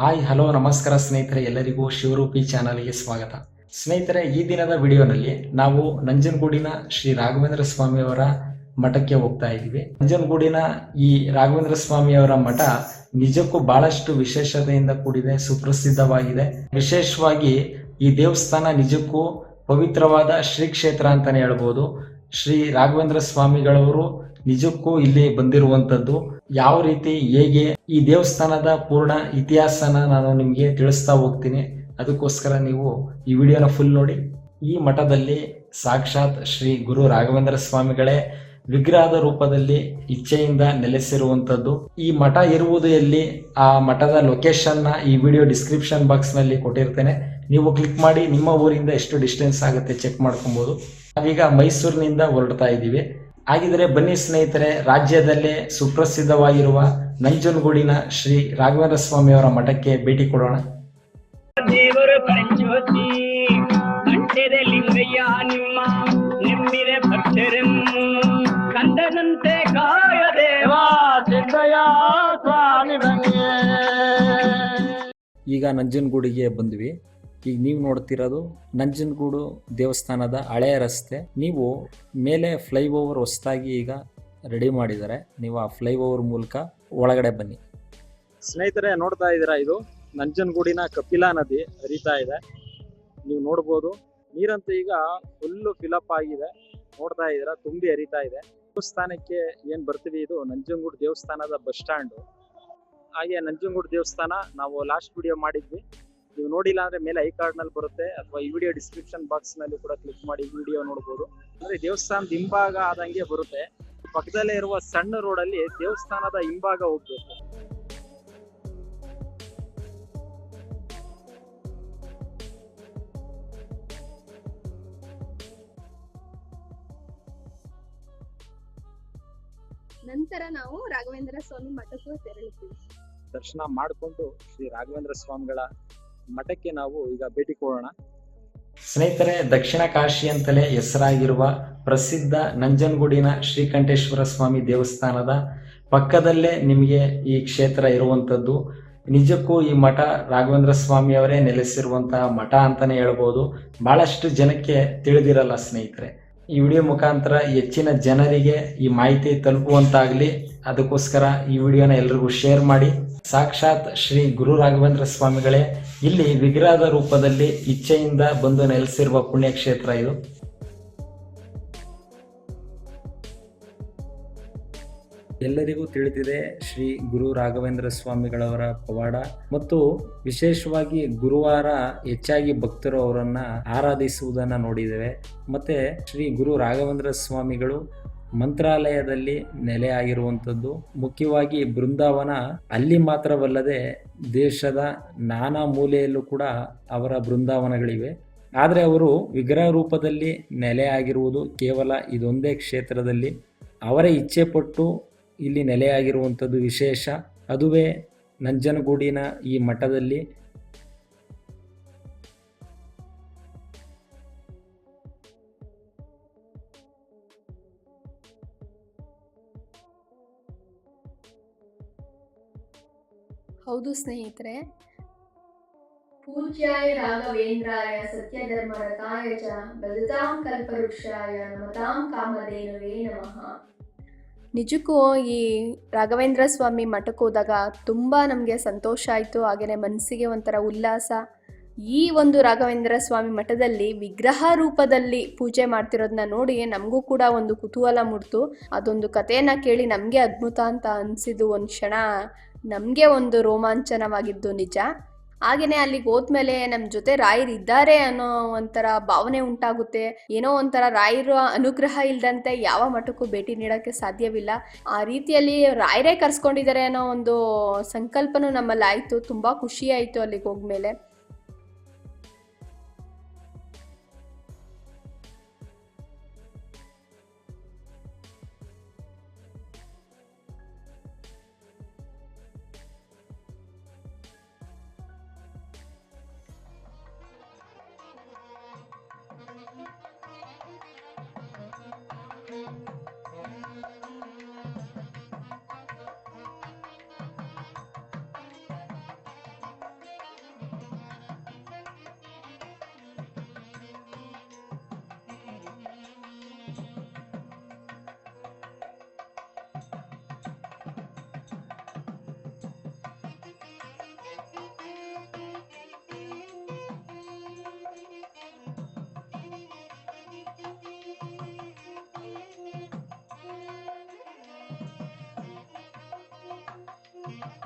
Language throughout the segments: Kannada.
ಹಾಯ್, ಹಲೋ, ನಮಸ್ಕಾರ ಸ್ನೇಹಿತರೆ, ಎಲ್ಲರಿಗೂ ಶಿವರೂಪಿ ಚಾನಲ್ಗೆ ಸ್ವಾಗತ. ಸ್ನೇಹಿತರೆ, ಈ ದಿನದ ವಿಡಿಯೋನಲ್ಲಿ ನಾವು ನಂಜನಗೂಡಿನ ಶ್ರೀ ರಾಘವೇಂದ್ರ ಸ್ವಾಮಿಯವರ ಮಠಕ್ಕೆ ಹೋಗ್ತಾ ಇದ್ದೀವಿ. ನಂಜನಗೂಡಿನ ಈ ರಾಘವೇಂದ್ರ ಸ್ವಾಮಿಯವರ ಮಠ ನಿಜಕ್ಕೂ ಬಹಳಷ್ಟು ವಿಶೇಷತೆಯಿಂದ ಕೂಡಿದೆ, ಸುಪ್ರಸಿದ್ಧವಾಗಿದೆ. ವಿಶೇಷವಾಗಿ ಈ ದೇವಸ್ಥಾನ ನಿಜಕ್ಕೂ ಪವಿತ್ರವಾದ ಶ್ರೀ ಕ್ಷೇತ್ರ ಅಂತಾನೆ ಹೇಳ್ಬೋದು. ಶ್ರೀ ರಾಘವೇಂದ್ರ ಸ್ವಾಮಿಗಳವರು ನಿಜಕ್ಕೂ ಇಲ್ಲಿ ಬಂದಿರುವಂತದ್ದು ಯಾವ ರೀತಿ, ಹೇಗೆ ಈ ದೇವಸ್ಥಾನದ ಪೂರ್ಣ ಇತಿಹಾಸನ ನಾನು ನಿಮಗೆ ತಿಳಿಸ್ತಾ ಹೋಗ್ತೀನಿ. ಅದಕ್ಕೋಸ್ಕರ ನೀವು ಈ ವಿಡಿಯೋನ ಫುಲ್ ನೋಡಿ. ಈ ಮಠದಲ್ಲಿ ಸಾಕ್ಷಾತ್ ಶ್ರೀ ಗುರು ರಾಘವೇಂದ್ರ ಸ್ವಾಮಿಗಳೇ ವಿಗ್ರಹದ ರೂಪದಲ್ಲಿ ಇಚ್ಛೆಯಿಂದ ನೆಲೆಸಿರುವಂತದ್ದು ಈ ಮಠ ಇರುವುದು ಎಲ್ಲಿ? ಆ ಮಠದ ಲೊಕೇಶನ್ನ ಈ ವಿಡಿಯೋ ಡಿಸ್ಕ್ರಿಪ್ಷನ್ ಬಾಕ್ಸ್ನಲ್ಲಿ ಕೊಟ್ಟಿರ್ತೇನೆ. ನೀವು ಕ್ಲಿಕ್ ಮಾಡಿ, ನಿಮ್ಮ ಊರಿಂದ ಎಷ್ಟು ಡಿಸ್ಟೆನ್ಸ್ ಆಗುತ್ತೆ ಚೆಕ್ ಮಾಡ್ಕೊಬೋದು. ನಾವೀಗ ಮೈಸೂರಿನಿಂದ ಹೊರಡ್ತಾ ಇದ್ದೀವಿ. ಹಾಗಿದ್ರೆ ಬನ್ನಿ ಸ್ನೇಹಿತರೆ ರಾಜ್ಯದಲ್ಲೇ ಸುಪ್ರಸಿದ್ಧವಾಗಿರುವ ನಂಜನಗೂಡಿನ ಶ್ರೀ ರಾಘವೇಂದ್ರ ಸ್ವಾಮಿಯವರ ಮಠಕ್ಕೆ ಭೇಟಿ ಕೊಡೋಣ. ದೇವರು ಪರಂಜ್ಯೋತಿ ಕಂಠದ ಲಿಂಗಯ್ಯ ನಿಮ್ಮ ನೆಮ್ಮಿದೆ ಭಕ್ತರೆಮ್ಮು. ಕಂದನಂತೆ ಕಾಯ ದೇವಾ ಸ್ವಾಮಿ ಈಗ ನಂಜನಗೂಡಿಗೆ ಬಂದ್ವಿ. ಈಗ ನೀವು ನೋಡ್ತಿರೋದು ನಂಜನಗೂಡು ದೇವಸ್ಥಾನದ ಹಳೆಯ ರಸ್ತೆ. ನೀವು ಮೇಲೆ ಫ್ಲೈಓವರ್ ಹೊಸದಾಗಿ ಈಗ ರೆಡಿ ಮಾಡಿದ್ದಾರೆ. ನೀವು ಆ ಫ್ಲೈಓವರ್ ಮೂಲಕ ಒಳಗಡೆ ಬನ್ನಿ. ಸ್ನೇಹಿತರೆ, ನೋಡ್ತಾ ಇದ್ದೀರಾ ಇದು? ನಂಜನಗೂಡಿನ ಕಪಿಲಾ ನದಿ ಹರಿತಾ ಇದೆ. ನೀವು ನೋಡ್ಬೋದು, ನೀರಂತೂ ಈಗ ಫುಲ್ಲು ಫಿಲಪ್ ಆಗಿದೆ. ನೋಡ್ತಾ ಇದ್ದೀರಾ, ತುಂಬಿ ಹರಿತಾ ಇದೆ. ದೇವಸ್ಥಾನಕ್ಕೆ ಏನ್ ಬರ್ತೀವಿ ಇದು? ನಂಜನಗೂಡು ದೇವಸ್ಥಾನದ ಬಸ್ ಸ್ಟ್ಯಾಂಡ್. ಹಾಗೆ ನಂಜನಗೂಡು ದೇವಸ್ಥಾನ ನಾವು ಲಾಸ್ಟ್ ವಿಡಿಯೋ ಮಾಡಿದ್ವಿ. ನೀವು ನೋಡಿಲ್ಲ ಅಂದ್ರೆ ಮೇಲೆ ಐ ಕಾರ್ಡ್ನಲ್ಲಿ ಬರುತ್ತೆ ಅಥವಾ ಈ ವಿಡಿಯೋ ಡಿಸ್ಕ್ರಿಪ್ಷನ್ ಬಾಕ್ಸ್ನಲ್ಲಿ ಕೂಡ ಕ್ಲಿಕ್ ಮಾಡಿ ವಿಡಿಯೋ ನೋಡಬಹುದು ಅಂದ್ರೆ ದೇವಸ್ಥಾನದ ಹಿಂಭಾಗ ಆದಂಗೆ ಬರುತ್ತೆ. ಪಕ್ಕದಲ್ಲೇ ಇರುವ ಸಣ್ಣ ರೋಡ್ ಅಲ್ಲಿ ದೇವಸ್ಥಾನದ ಹಿಂಭಾಗ ಹೋಗ್ಬೇಕು. ನಂತರ ನಾವು ರಾಘವೇಂದ್ರ ಸ್ವಾಮಿ ಮಠಕ್ಕೂ ತೆರಳುತ್ತೀವಿ. ದರ್ಶನ ಮಾಡಿಕೊಂಡು ಶ್ರೀ ರಾಘವೇಂದ್ರ ಸ್ವಾಮಿಗಳ ಮಠಕ್ಕೆ ನಾವು ಈಗ ಭೇಟಿ ಕೊಡೋಣ. ಸ್ನೇಹಿತರೆ, ದಕ್ಷಿಣ ಕಾಶಿ ಅಂತಲೇ ಹೆಸರಾಗಿರುವ ಪ್ರಸಿದ್ಧ ನಂಜನಗೂಡಿನ ಶ್ರೀಕಂಠೇಶ್ವರ ಸ್ವಾಮಿ ದೇವಸ್ಥಾನದ ಪಕ್ಕದಲ್ಲೇ ನಿಮಗೆ ಈ ಕ್ಷೇತ್ರ ಇರುವಂಥದ್ದು. ನಿಜಕ್ಕೂ ಈ ಮಠ ರಾಘವೇಂದ್ರ ಸ್ವಾಮಿಯವರೇ ನೆಲೆಸಿರುವಂತಹ ಮಠ ಅಂತಾನೆ ಹೇಳ್ಬೋದು. ಬಹಳಷ್ಟು ಜನಕ್ಕೆ ತಿಳಿದಿರಲ್ಲ ಸ್ನೇಹಿತರೆ. ಈ ವಿಡಿಯೋ ಮುಖಾಂತರ ಹೆಚ್ಚಿನ ಜನರಿಗೆ ಈ ಮಾಹಿತಿ ತಲುಪುವಂತಾಗಲಿ. ಅದಕ್ಕೋಸ್ಕರ ಈ ವಿಡಿಯೋನ ಎಲ್ರಿಗೂ ಶೇರ್ ಮಾಡಿ. ಸಾಕ್ಷಾತ್ ಶ್ರೀ ಗುರು ರಾಘವೇಂದ್ರ ಸ್ವಾಮಿಗಳೇ, ಇಲ್ಲಿ ವಿಗ್ರಹದ ರೂಪದಲ್ಲಿ ಇಚ್ಛೆಯಿಂದ ಬಂದು ನೆಲೆಸಿರುವ ಪುಣ್ಯಕ್ಷೇತ್ರ ಇದು. ಎಲ್ಲರಿಗೂ ತಿಳಿದಿದೆ ಶ್ರೀ ಗುರು ರಾಘವೇಂದ್ರ ಸ್ವಾಮಿಗಳವರ ಪವಾಡ ಮತ್ತು ವಿಶೇಷವಾಗಿ ಗುರುವಾರ ಹೆಚ್ಚಾಗಿ ಭಕ್ತರು ಅವರನ್ನ ಆರಾಧಿಸುವುದನ್ನ ನೋಡಿದ್ದೇವೆ. ಮತ್ತೆ ಶ್ರೀ ಗುರು ರಾಘವೇಂದ್ರ ಸ್ವಾಮಿಗಳು ಮಂತ್ರಾಲಯದಲ್ಲಿ ನೆಲೆಯಾಗಿರುವಂಥದ್ದು. ಮುಖ್ಯವಾಗಿ ಬೃಂದಾವನ ಅಲ್ಲಿ ಮಾತ್ರವಲ್ಲದೆ ದೇಶದ ನಾನಾ ಮೂಲೆಯಲ್ಲೂ ಕೂಡ ಅವರ ಬೃಂದಾವನಗಳಿವೆ. ಆದರೆ ಅವರು ವಿಗ್ರಹ ರೂಪದಲ್ಲಿ ನೆಲೆಯಾಗಿರುವುದು ಕೇವಲ ಇದೊಂದೇ ಕ್ಷೇತ್ರದಲ್ಲಿ. ಅವರ ಇಚ್ಛೆ ಪಟ್ಟು ಇಲ್ಲಿ ನೆಲೆಯಾಗಿರುವಂಥದ್ದು ವಿಶೇಷ. ಅದುವೇ ನಂಜನಗೂಡಿನ ಈ ಮಠದಲ್ಲಿ ಹೌದು ಸ್ನೇಹಿತರೆ. ಪೂಜ್ಯಾಯ ರಾಘವೇಂದ್ರಾಯ ಸತ್ಯಧರ್ಮರತಾಯ ಚ ಬದತಾಂ ಕಲ್ಪವೃಕ್ಷಾಯ ನಮತಾಂ ಕಾಮಧೇನವೇ ನಮಃ. ನಿಜಕ್ಕೂ ಈ ರಾಘವೇಂದ್ರ ಸ್ವಾಮಿ ಮಠಕ್ಕೆ ಹೋದಾಗ ತುಂಬ ನಮಗೆ ಸಂತೋಷ ಆಯಿತು ಹಾಗೆಯೇ ಮನಸ್ಸಿಗೆ ಒಂಥರ ಉಲ್ಲಾಸ. ಈ ಒಂದು ರಾಘವೇಂದ್ರ ಸ್ವಾಮಿ ಮಠದಲ್ಲಿ ವಿಗ್ರಹ ರೂಪದಲ್ಲಿ ಪೂಜೆ ಮಾಡ್ತಿರೋದನ್ನ ನೋಡಿ ನಮಗೂ ಕೂಡ ಒಂದು ಕುತೂಹಲ ಮೂಡ್ತು. ಅದೊಂದು ಕಥೆಯನ್ನು ಕೇಳಿ ನಮಗೆ ಅದ್ಭುತ ಅಂತ ಅನಿಸಿದ್ದು ಒಂದು ಕ್ಷಣ. ನಮಗೆ ಒಂದು ರೋಮಾಂಚನವಾಗಿದ್ದು ನಿಜ. ಹಾಗೆಯೇ ಅಲ್ಲಿಗೆ ಹೋದ್ಮೇಲೆ ನಮ್ಮ ಜೊತೆ ರಾಯರ್ ಇದ್ದಾರೆ ಅನ್ನೋ ಒಂಥರ ಭಾವನೆ ಉಂಟಾಗುತ್ತೆ. ಏನೋ ಒಂಥರ ರಾಯರ ಅನುಗ್ರಹ ಇಲ್ದಂತೆ ಯಾವ ಮಠಕ್ಕೂ ಭೇಟಿ ನೀಡೋಕ್ಕೆ ಸಾಧ್ಯವಿಲ್ಲ. ಆ ರೀತಿಯಲ್ಲಿ ರಾಯರೇ ಕರ್ಸ್ಕೊಂಡಿದ್ದಾರೆ ಅನ್ನೋ ಒಂದು ಸಂಕಲ್ಪನೂ ನಮ್ಮಲ್ಲಿ ಆಯಿತು. ತುಂಬ ಅಲ್ಲಿಗೆ ಆಯಿತು ಅಲ್ಲಿಗೆ ಹೋದ್ಮೇಲೆ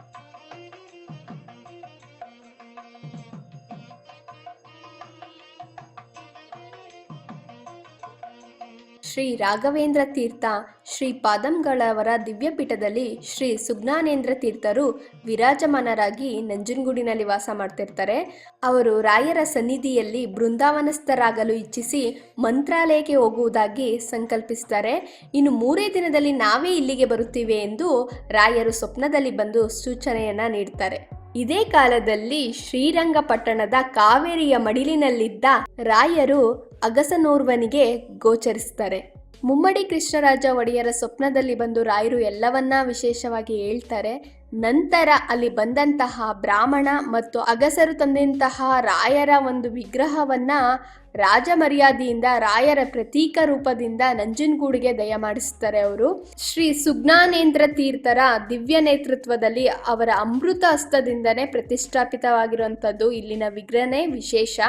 ಶ್ರೀ ರಾಘವೇಂದ್ರ ತೀರ್ಥ ಶ್ರೀ ಪಾದಂಗಳವರ ದಿವ್ಯಪೀಠದಲ್ಲಿ ಶ್ರೀ ಸುಜ್ಞಾನೇಂದ್ರ ತೀರ್ಥರು ವಿರಾಜಮಾನರಾಗಿ ನಂಜನಗೂಡಿನಲ್ಲಿ ವಾಸ ಮಾಡ್ತಿರ್ತಾರೆ. ಅವರು ರಾಯರ ಸನ್ನಿಧಿಯಲ್ಲಿ ಬೃಂದಾವನಸ್ಥರಾಗಲು ಇಚ್ಛಿಸಿ ಮಂತ್ರಾಲಯಕ್ಕೆ ಹೋಗುವುದಾಗಿ ಸಂಕಲ್ಪಿಸ್ತಾರೆ. ಇನ್ನು ಮೂರೇ ದಿನದಲ್ಲಿ ನಾವೇ ಇಲ್ಲಿಗೆ ಬರುತ್ತೇವೆ ಎಂದು ರಾಯರು ಸ್ವಪ್ನದಲ್ಲಿ ಬಂದು ಸೂಚನೆಯನ್ನ ನೀಡ್ತಾರೆ. ಇದೇ ಕಾಲದಲ್ಲಿ ಶ್ರೀರಂಗಪಟ್ಟಣದ ಕಾವೇರಿಯ ಮಡಿಲಿನಲ್ಲಿದ್ದ ರಾಯರು ಅಗಸನೋರ್ವನಿಗೆ ಗೋಚರಿಸ್ತಾರೆ ಮುಮ್ಮಡಿ ಕೃಷ್ಣರಾಜ ಒಡೆಯರ ಸ್ವಪ್ನದಲ್ಲಿ ಬಂದು ರಾಯರು ಎಲ್ಲವನ್ನ ವಿಶೇಷವಾಗಿ ಹೇಳ್ತಾರೆ. ನಂತರ ಅಲ್ಲಿ ಬಂದಂತಹ ಬ್ರಾಹ್ಮಣ ಮತ್ತು ಅಗಸರು ತಂದಂತಹ ರಾಯರ ಒಂದು ವಿಗ್ರಹವನ್ನ ರಾಜ ಮರ್ಯಾದೆಯಿಂದ ರಾಯರ ಪ್ರತೀಕ ರೂಪದಿಂದ ನಂಜನಗೂಡಿಗೆ ದಯಮಾಡಿಸ್ತಾರೆ ಅವರು. ಶ್ರೀ ಸುಜ್ಞಾನೇಂದ್ರ ತೀರ್ಥರ ದಿವ್ಯ ನೇತೃತ್ವದಲ್ಲಿ ಅವರ ಅಮೃತ ಹಸ್ತದಿಂದನೇ ಪ್ರತಿಷ್ಠಾಪಿತವಾಗಿರುವಂಥದ್ದು ಇಲ್ಲಿನ ವಿಗ್ರಹನೇ ವಿಶೇಷ.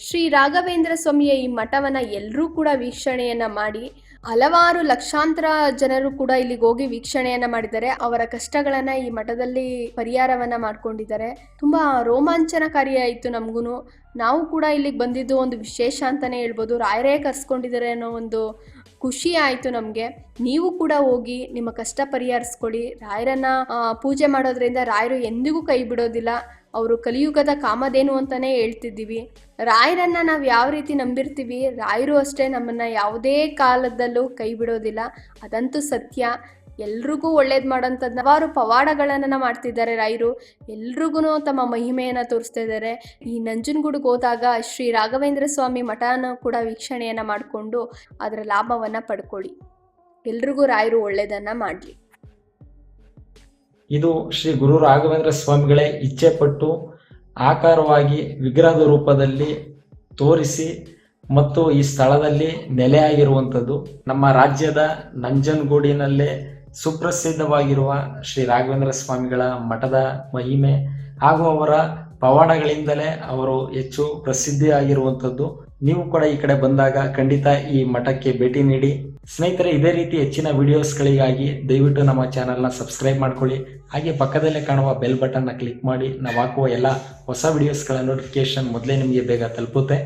ಶ್ರೀ ರಾಘವೇಂದ್ರ ಸ್ವಾಮಿಯ ಈ ಮಠವನ್ನು ಎಲ್ಲರೂ ಕೂಡ ವೀಕ್ಷಣೆಯನ್ನು ಮಾಡಿ ಹಲವಾರು ಲಕ್ಷಾಂತರ ಜನರು ಕೂಡ ಇಲ್ಲಿಗೆ ಹೋಗಿ ವೀಕ್ಷಣೆಯನ್ನ ಮಾಡಿದ್ದಾರೆ. ಅವರ ಕಷ್ಟಗಳನ್ನ ಈ ಮಠದಲ್ಲಿ ಪರಿಹಾರವನ್ನ ಮಾಡ್ಕೊಂಡಿದ್ದಾರೆ. ತುಂಬಾ ರೋಮಾಂಚನಕಾರಿ ಆಯಿತು ನಮಗೂ ನಾವು ಕೂಡ ಇಲ್ಲಿಗೆ ಬಂದಿದ್ದು ಒಂದು ವಿಶೇಷ ಅಂತಾನೆ ಹೇಳ್ಬೋದು. ರಾಯರೇ ಕರ್ಸ್ಕೊಂಡಿದ್ದಾರೆ ಅನ್ನೋ ಒಂದು ಖುಷಿ ಆಯಿತು ನಮಗೆ. ನೀವು ಕೂಡ ಹೋಗಿ ನಿಮ್ಮ ಕಷ್ಟ ಪರಿಹರಿಸ್ಕೊಳ್ಳಿ. ರಾಯರನ್ನ ಪೂಜೆ ಮಾಡೋದ್ರಿಂದ ರಾಯರು ಎಂದಿಗೂ ಕೈ ಬಿಡೋದಿಲ್ಲ. ಅವರು ಕಲಿಯುಗದ ಕಾಮಧೇನು ಅಂತಾನೆ ಹೇಳ್ತಿದ್ದೀವಿ. ರಾಯರನ್ನು ನಾವು ಯಾವ ರೀತಿ ನಂಬಿರ್ತೀವಿ? ರಾಯರು ಅಷ್ಟೇ ನಮ್ಮನ್ನ ಯಾವುದೇ ಕಾಲದಲ್ಲೂ ಕೈ ಬಿಡೋದಿಲ್ಲ. ಅದಂತೂ ಸತ್ಯ. ಎಲ್ರಿಗೂ ಒಳ್ಳೇದು ಮಾಡೋಂಥದ್ದು ಹಲವಾರು ಪವಾಡಗಳನ್ನು ಮಾಡ್ತಿದ್ದಾರೆ ರಾಯರು. ಎಲ್ರಿಗೂ ತಮ್ಮ ಮಹಿಮೆಯನ್ನು ತೋರಿಸ್ತಾ ಇದ್ದಾರೆ. ಈ ನಂಜನಗೂಡಿಗೆ ಹೋದಾಗ ಶ್ರೀ ರಾಘವೇಂದ್ರ ಸ್ವಾಮಿ ಮಠನ ಕೂಡ ವೀಕ್ಷಣೆಯನ್ನು ಮಾಡಿಕೊಂಡು ಅದರ ಲಾಭವನ್ನು ಪಡ್ಕೊಳ್ಳಿ. ಎಲ್ರಿಗೂ ರಾಯರು ಒಳ್ಳೆಯದನ್ನು ಮಾಡಲಿ. ಇದು ಶ್ರೀ ಗುರು ರಾಘವೇಂದ್ರ ಸ್ವಾಮಿಗಳೇ ಇಚ್ಛೆ ಪಟ್ಟು ಆಕಾರವಾಗಿ ವಿಗ್ರಹದ ರೂಪದಲ್ಲಿ ತೋರಿಸಿ ಮತ್ತು ಈ ಸ್ಥಳದಲ್ಲಿ ನೆಲೆಯಾಗಿರುವಂಥದ್ದು ನಮ್ಮ ರಾಜ್ಯದ ನಂಜನಗೂಡಿನಲ್ಲೇ ಸುಪ್ರಸಿದ್ಧವಾಗಿರುವ ಶ್ರೀ ರಾಘವೇಂದ್ರ ಸ್ವಾಮಿಗಳ ಮಠದ ಮಹಿಮೆ ಹಾಗೂ ಅವರ ಪವಾಡಗಳಿಂದಲೇ ಅವರು ಹೆಚ್ಚು ಪ್ರಸಿದ್ಧಿಯಾಗಿರುವಂಥದ್ದು. ನೀವು ಕೂಡ ಈ ಕಡೆ ಬಂದಾಗ ಖಂಡಿತ ಈ ಮಠಕ್ಕೆ ಭೇಟಿ ನೀಡಿ. ಸ್ನೇಹಿತರೆ, ಇದೇ ರೀತಿ ಹೆಚ್ಚಿನ ವಿಡಿಯೋಸ್ಗಳಿಗಾಗಿ ದಯವಿಟ್ಟು ನಮ್ಮ ಚಾನಲ್ನ ಸಬ್ಸ್ಕ್ರೈಬ್ ಮಾಡ್ಕೊಳ್ಳಿ. ಹಾಗೆ ಪಕ್ಕದಲ್ಲೇ ಕಾಣುವ ಬೆಲ್ ಬಟನ್ನ ಕ್ಲಿಕ್ ಮಾಡಿ. ನಾವು ಹಾಕುವ ಎಲ್ಲ ಹೊಸ ವಿಡಿಯೋಸ್ಗಳ ನೋಟಿಫಿಕೇಶನ್ ಮೊದಲೇ ನಿಮಗೆ ಬೇಗ ತಲುಪುತ್ತೆ.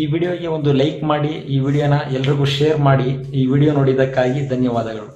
ಈ ವಿಡಿಯೋಗೆ ಒಂದು ಲೈಕ್ ಮಾಡಿ, ಈ ವಿಡಿಯೋನ ಎಲ್ರಿಗೂ ಶೇರ್ ಮಾಡಿ, ಈ ವಿಡಿಯೋ ನೋಡಿದ್ದಕ್ಕಾಗಿ ಧನ್ಯವಾದಗಳು.